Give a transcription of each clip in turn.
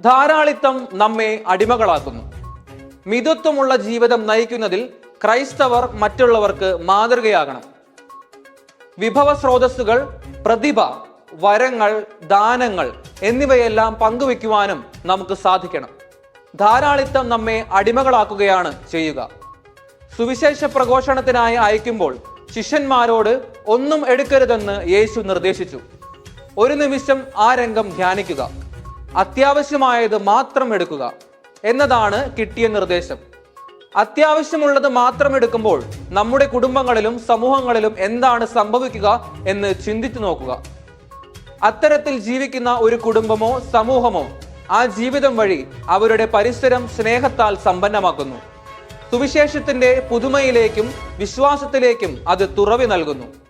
ധാരാളിത്തം നമ്മെ അടിമകളാക്കുന്നു. മിതത്വമുള്ള ജീവിതം നയിക്കുന്നതിൽ ക്രൈസ്തവർ മറ്റുള്ളവർക്ക് മാതൃകയാകണം. വിഭവ സ്രോതസ്സുകൾ പ്രതിഭ വരങ്ങൾ ദാനങ്ങൾ എന്നിവയെല്ലാം പങ്കുവെക്കുവാനും നമുക്ക് സാധിക്കണം. ധാരാളിത്തം നമ്മെ അടിമകളാക്കുകയാണ് ചെയ്യുക. സുവിശേഷ പ്രഘോഷണത്തിനായി അയക്കുമ്പോൾ ശിഷ്യന്മാരോട് ഒന്നും എടുക്കരുതെന്ന് യേശു നിർദ്ദേശിച്ചു. ഒരു നിമിഷം ആ രംഗം ധ്യാനിക്കുക. അത്യാവശ്യമായത് മാത്രം എടുക്കുക എന്നതാണ് കിട്ടിയ നിർദ്ദേശം. അത്യാവശ്യമുള്ളത് മാത്രം എടുക്കുമ്പോൾ നമ്മുടെ കുടുംബങ്ങളിലും സമൂഹങ്ങളിലും എന്താണ് സംഭവിക്കുക എന്ന് ചിന്തിച്ചു നോക്കുക. അത്തരത്തിൽ ജീവിക്കുന്ന ഒരു കുടുംബമോ സമൂഹമോ ആ ജീവിതം വഴി അവരുടെ പരിസരം സ്നേഹത്താൽ സമ്പന്നമാക്കുന്നു. സുവിശേഷത്തിന്റെ പുതുമയിലേക്കും വിശ്വാസത്തിലേക്കും അത് തുറവി നൽകുന്നു.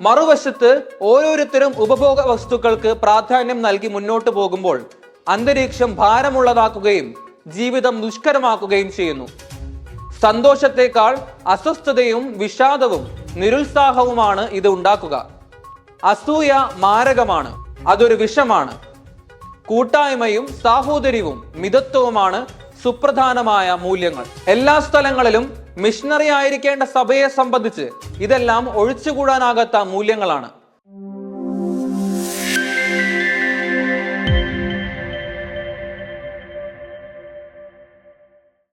മറുവശത്ത് ഓരോരുത്തരും ഉപഭോഗ വസ്തുക്കൾക്ക് പ്രാധാന്യം നൽകി മുന്നോട്ട് പോകുമ്പോൾ അന്തരീക്ഷം ഭാരമുള്ളതാക്കുകയും ജീവിതം ദുഷ്കരമാക്കുകയും ചെയ്യുന്നു. സന്തോഷത്തെക്കാൾ അസ്വസ്ഥതയും വിഷാദവും നിരുത്സാഹവുമാണ് ഇത് ഉണ്ടാക്കുക. അസൂയ മാരകമാണ് അതൊരു വിഷമാണ്. കൂട്ടായ്മയും സാഹോദര്യവും മിതത്വവുമാണ് സുപ്രധാനമായ മൂല്യങ്ങൾ. എല്ലാ സ്ഥലങ്ങളിലും മിഷണറി ആയിരിക്കേണ്ട സഭയെ സംബന്ധിച്ച് ഇതെല്ലാം ഒഴിച്ചുകൂടാനാകാത്ത മൂല്യങ്ങളാണ്.